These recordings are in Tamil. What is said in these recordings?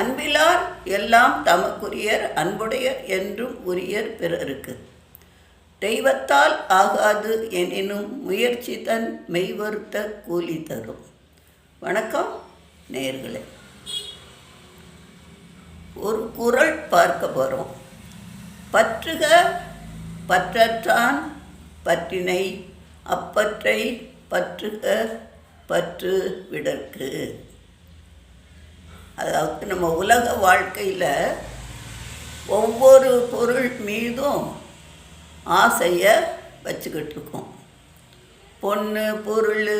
அன்பிலார் எல்லாம் தமக்குரியர் அன்புடையர் என்றும் உரியர் பிறருக்கு. தெய்வத்தால் ஆகாது எனினும் முயற்சி தன் மெய்வருத்த கூலி தரும். வணக்கம் நேர்களே ஒரு குரல் பார்க்க போகிறோம் பற்றுக பற்றற்றான் பற்றினை அப்பற்றை பற்றுக பற்று விடற்கு. அதாவது நம்ம உலக வாழ்க்கையில் ஒவ்வொரு பொருள் மீதும் ஆசையை வச்சுக்கிட்டு இருக்கோம். பொண்ணு பொருள்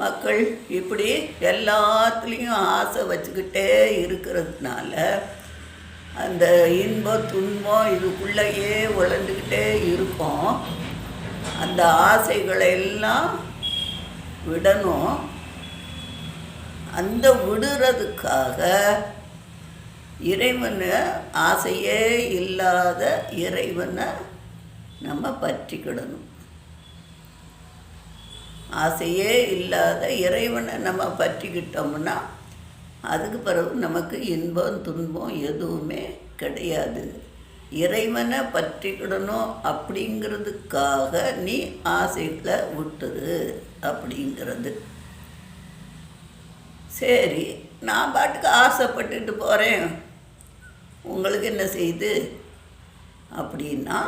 மக்கள் இப்படி எல்லாத்துலேயும் ஆசை வச்சுக்கிட்டே இருக்கிறதுனால அந்த இன்பம் துன்பம் இதுக்குள்ளேயே உழந்துக்கிட்டே இருக்கும். அந்த ஆசைகளை எல்லாம் விடணும். அந்த விடுறதுக்காக இறைவனை ஆசையே இல்லாத இறைவனை நம்ம பற்றிக்கிடணும். ஆசையே இல்லாத இறைவனை நம்ம பற்றிக்கிட்டோம்னா அதுக்கு பிறகு நமக்கு இன்பம் துன்பம் எதுவுமே கிடையாது. இறைவனை பற்றிக்கிடணும் அப்படிங்கிறதுக்காக நீ ஆசைகளை விட்டுரு அப்படிங்கிறது. சரி நான் பாட்டுக்கு ஆசைப்பட்டுட்டு போகிறேன் உங்களுக்கு என்ன செய்யுது அப்படின்னா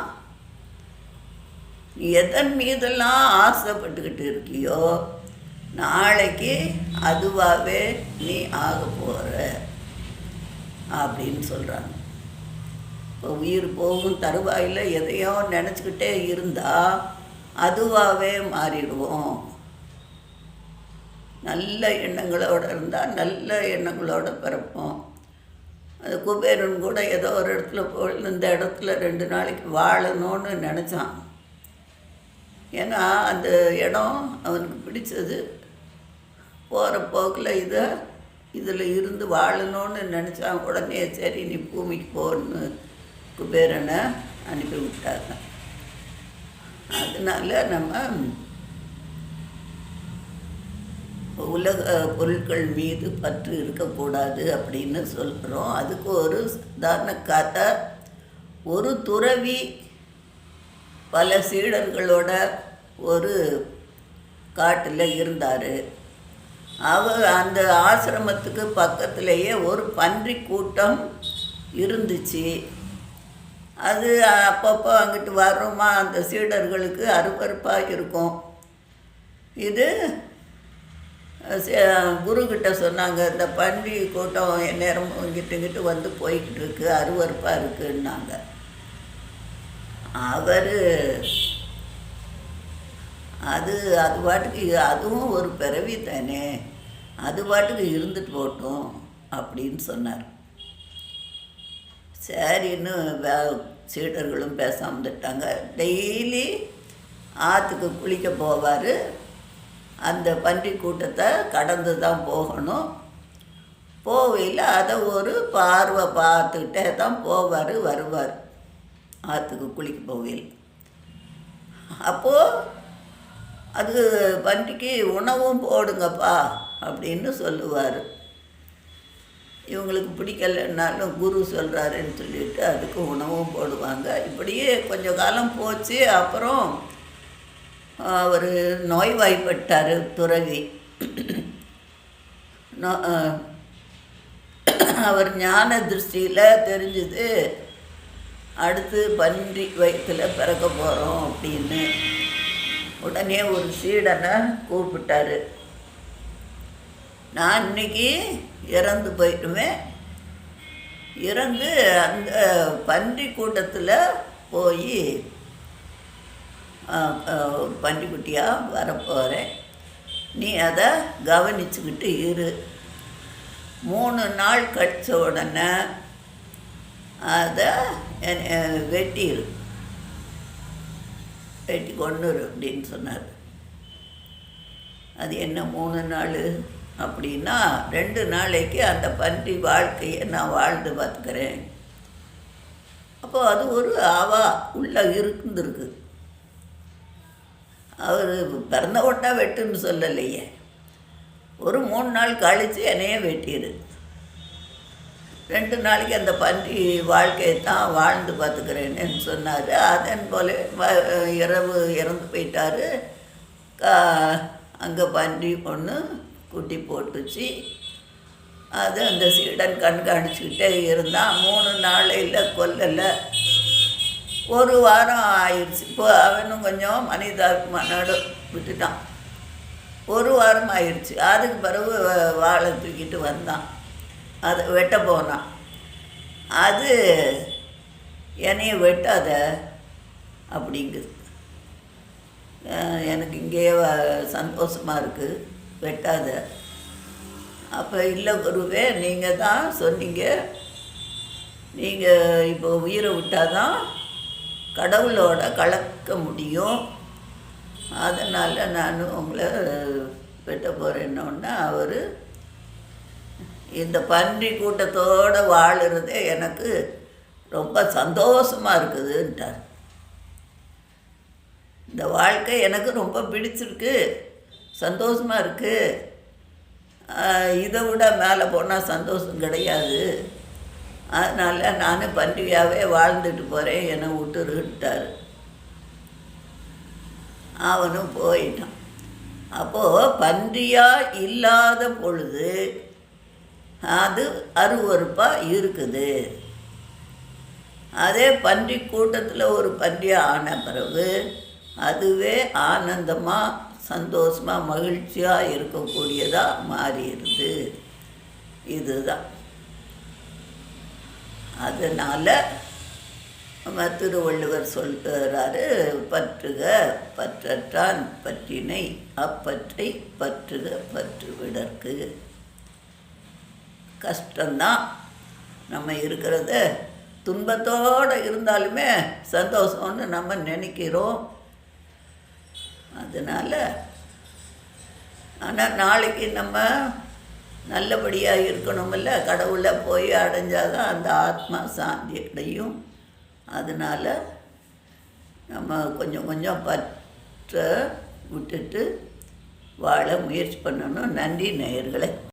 எதன் மீதெல்லாம் ஆசைப்பட்டுக்கிட்டு இருக்கியோ நாளைக்கு அதுவாகவே நீ ஆக போகிற அப்படின்னு சொல்கிறாங்க இப்போ உயிர் போகும் தருவாயில் எதையோ நினச்சிக்கிட்டே இருந்தால் அதுவாகவே மாறிடுவோம். நல்ல எண்ணங்களோடு இருந்தால் நல்ல எண்ணங்களோடு பிறப்போம். அது குபேரன் கூட ஏதோ ஒரு இடத்துல போய் இந்த இடத்துல ரெண்டு நாளைக்கு வாழணும்னு நினச்சான். ஏன்னா அந்த இடம் அவனுக்கு பிடிச்சது. போகிற போக்கில் இதை இதில் இருந்து வாழணும்னு நினச்சான். உடனே சரி நீ பூமிக்கு போன்னு குபேரனை அனுப்பி விட்டாங்க. அதனால நம்ம உலக பொருட்கள் மீது பற்று இருக்கக்கூடாது அப்படின்னு சொல்கிறோம் அதுக்கு ஒரு சாதாரண கதை. ஒரு துறவி பல சீடர்களோட ஒரு காட்டில் இருந்தார். அவர் அந்த ஆசிரமத்துக்கு பக்கத்துலேயே ஒரு பன்றி கூட்டம் இருந்துச்சு. அது அப்பப்போ அங்கிட்டு வரோமா அந்த சீடர்களுக்கு அருவறுப்பாக இருக்கும். இது குருக்கிட்ட சொன்னாங்க இந்த பன்றி கூட்டம் நேரம் இங்கிட்டு வந்து போய்கிட்டு இருக்கு அருவறுப்பாக இருக்குன்னாங்க. அவர் அது அது பாட்டுக்கு அதுவும் ஒரு பிறவி தானே அது பாட்டுக்கு இருந்துட்டு போட்டோம் அப்படின்னு சொன்னார். சரின்னு வே சீடர்களும் பேசாமல் இருந்துட்டாங்க டெய்லி ஆற்றுக்கு குளிக்க போவார். அந்த பன்றி கூட்டத்தை கடந்து தான் போகணும். போவையில் அதை ஒரு பார்வை பார்த்துக்கிட்டே தான் போவார் வருவார். ஆற்றுக்கு குளிக்க போவையில் அப்போது அது பன்றிக்கு உணவும் போடுங்கப்பா அப்படின்னு சொல்லுவார். இவங்களுக்கு பிடிக்கலைன்னாலும் குரு சொல்கிறாருன்னு சொல்லிட்டு அதுக்கு உணவும் போடுவாங்க. இப்படியே கொஞ்சம் காலம் போச்சு அப்புறம் அவர் நோய்வாய்ப்பட்டார் துறவி. அவர் ஞான திருஷ்டியில் தெரிஞ்சுது அடுத்து பன்றி வயிற்றில் பிறக்க போகிறோம் அப்படின்னு. உடனே ஒரு சீடனை கூப்பிட்டாரு. நான் இன்னைக்கு இறந்து போயிடுவேன். இறந்து அந்த பன்றி கூட்டத்தில் போய் பன்றிக்குட்டியாக வரப்போகிறேன் நீ அதை கவனிச்சுக்கிட்டு இரு. மூணு நாள் கழிச்ச உடனே அதை வெட்டிடு வெட்டி கொண்டுரு அப்படின்னு சொன்னார். அது என்ன மூணு நாள்? அப்படின்னா ரெண்டு நாளைக்கு அந்த பன்றி வாழ்க்கையை நான் வாழ்ந்து பார்த்துக்கிறேன். அப்போ அது ஒரு ஆவா உள்ளே இருந்துருக்கு. அவர் பிறந்த உடனே வெட்டுன்னு சொல்லலையே. ஒரு மூணு நாள் கழித்து என்னையே வெட்டிடு. ரெண்டு நாளைக்கு அந்த பன்றி வாழ்க்கையை தான் வாழ்ந்து பார்த்துக்கிறேன்னு சொன்னார். அதன் போல வ- இரவு இறந்து போயிட்டார். கா அங்கே பன்றி ஒன்று குட்டி போட்டுச்சு. அது அந்த சீடன் கண்காணிச்சுக்கிட்டே இருந்தான். மூணு நாளையில் கொல்லலை. ஒரு வாரம் ஆயிடுச்சு. இப்போ அவனும் கொஞ்சம் மனிதாபிமானோடு விட்டுட்டான். ஒரு வாரம் ஆயிடுச்சு. அதுக்கு பிறகு வாழை தூக்கிட்டு வந்தான். அதை வெட்ட போனான். அது என்னைய வெட்டாத அப்படிங்குது. எனக்கு இங்கேயே சந்தோஷமாக இருக்குது வெட்டாத. அப்போ இல்லை குருவே நீங்கள் தான் சொன்னீங்க. நீங்கள் இப்போ உயிரை விட்டாதான் கடவுளோட கலக்க முடியும். அதனால் நான் உங்களை வெட்ட போகிறேன்னொன்னா அவர் இந்த பன்றி கூட்டத்தோடு வாழுறதே எனக்கு ரொம்ப சந்தோஷமாக இருக்குதுன்ட்டார். இந்த வாழ்க்கை எனக்கு ரொம்ப பிடிச்சிருக்கு. சந்தோஷமாக இருக்குது இதை விட மேலே போனால் சந்தோஷம் கிடையாது. அதனால் நான் பன்றியாகவே வாழ்ந்துட்டு போகிறேன் என்னை விட்டுருட்டார் அவனும் போயிட்டான். அப்போது பன்றியாக இல்லாத பொழுது அது அருவறுப்பாக இருக்குது. அதே பன்றி கூட்டத்தில் ஒரு பன்றியாக ஆன பிறகு அதுவே ஆனந்தமாக சந்தோஷமாக மகிழ்ச்சியாக இருக்கக்கூடியதாக மாறிடுது. இதுதான். அதனால் நம்ம திருவள்ளுவர் சொல்கிறாரு பற்றுக பற்றற்றான் பற்றினை அப்பற்றை பற்றுக பற்று விடற்கு கஷ்டம்தான் நம்ம இருக்கிறத. துன்பத்தோடு இருந்தாலுமே சந்தோஷம்னு நம்ம நினைக்கிறோம். அதனால் ஆனால் நாளைக்கு நம்ம நல்லபடியாக இருக்கணுமில்ல. கடவுளை போய் அடைஞ்சாதான் அந்த ஆத்மா சாந்தி அடையும். அதனால் நம்ம கொஞ்சம் கொஞ்சம் பற்ற விட்டுட்டு வாழ முயற்சி பண்ணணும். நன்றி நேயர்களே.